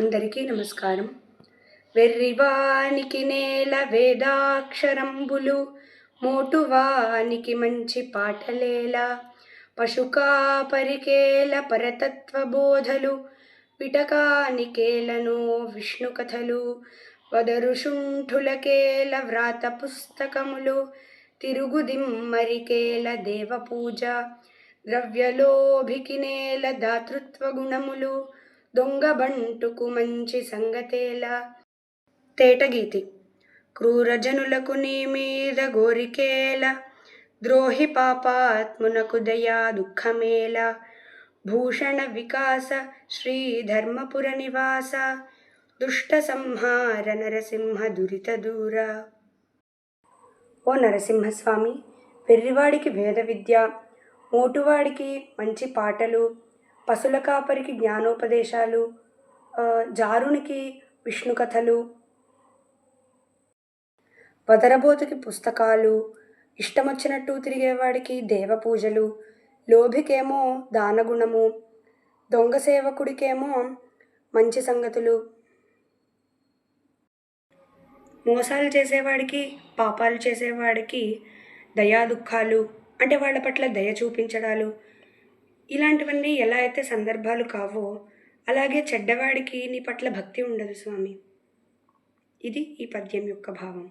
అందరికీ నమస్కారం. వెర్రివానికి నేల వేదాక్షరంబులు మోటువానికి మంచి పాటలేల పశుకాపరికేల పరతత్వ బోధలు పిటకానికేలను విష్ణు కథలు వదరుషుంఠులకేల వ్రాత పుస్తకములు తిరుగుదిమ్మరికేల దేవపూజ ద్రవ్యలోభికినేల దాతృత్వ గుణములు దొంగ బంటుకు మంచి సంగతేలా? తేటగీతి క్రూరజనులకు నీ మీద గోరికేల? ద్రోహి పాపాత్మునకు దయా దుఃఖమేల? భూషణ వికాస శ్రీ ధర్మపుర నివాస? దుష్ట సంహార నరసింహ దురిత దూర? ఓ నరసింహస్వామి వెర్రివాడికి వేద విద్య మోటువాడికి మంచి పాటలు పశుల కాపరికి జ్ఞానోపదేశాలు జారునికి విష్ణు కథలు వదరబోతుకి పుస్తకాలు ఇష్టమొచ్చినట్టు తిరిగేవాడికి దేవ పూజలు లోభికేమో దానగుణము దొంగ సేవకుడికేమో మంచి సంగతులు. మోసాలు చేసేవాడికి పాపాలు చేసేవాడికి దయా దుఃఖాలు అంటే వాళ్ళ పట్ల దయ చూపించడాలు ఇలాంటివన్నీ ఎలా అయితే సందర్భాలు కావో అలాగే చెడ్డవాడికి నీ పట్ల భక్తి ఉండదు స్వామి. ఇది ఈ పద్యం యొక్క భావం.